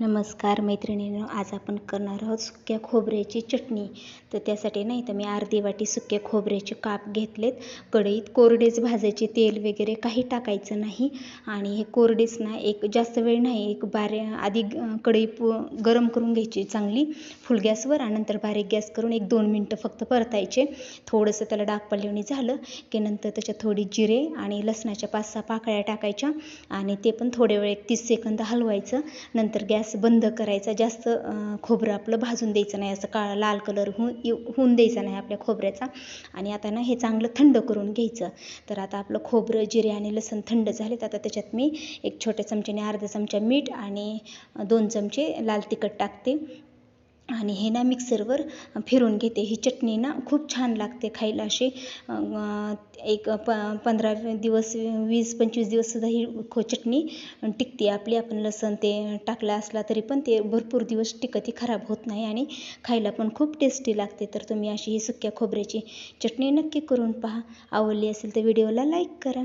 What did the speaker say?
नमस्कार मैत्रिणींनो आज आपण करणार आहोत सुक्या खोबऱ्याची चटणी. तर त्यासाठी नाही तर मी अर्धी वाटी सुक्या खोबऱ्याचे काप घेतलेत. कढईत कोरडेच भाजायचे तेल वगैरे काही टाकायचं नाही. आणि हे कोरडेच ना एक जास्त वेळ नाही एक बारे आधी कढई पु गरम करून घ्यायची चांगली फुल गॅसवर आणि नंतर बारीक गॅस करून एक दोन मिनटं फक्त परतायचे. थोडंसं त्याला डाग पडलेवणी झालं की नंतर त्याच्यात थोडी जिरे आणि लसणाच्या पाच सहा पाकळ्या टाकायच्या आणि ते पण थोड्या वेळ एक तीस सेकंद हलवायचं. नंतर गॅस बंद करायचा जास्त खोबरं आपलं भाजून द्यायचं नाही असं काळा लाल कलर होऊन होऊन द्यायचा नाही आपल्या खोबऱ्याचा. आणि आता ना हे चांगलं थंड करून घ्यायचं. तर आता आपलं खोबरं जिरे आणि लसण थंड झालेत. आता त्याच्यात मी एक छोट्या चमच्याने अर्धा चमचा मीठ आणि दोन चमचे लाल तिखट टाकते. आणि हे ना मिक्सरवर फिरून घेते. ही चटणी ना खूप छान लागते खायला अशी. एक प पंधरा दिवस वीस पंचवीस दिवससुद्धा ही खो चटणी टिकते. आपली आपण लसण ते टाकला असला तरी पण ते भरपूर दिवस टिकत खराब होत नाही आणि खायला पण खूप टेस्टी लागते. तर तुम्ही अशी ही सुक्या खोबऱ्याची चटणी नक्की करून पहा. आवडली असेल तर व्हिडिओला लाईक करा.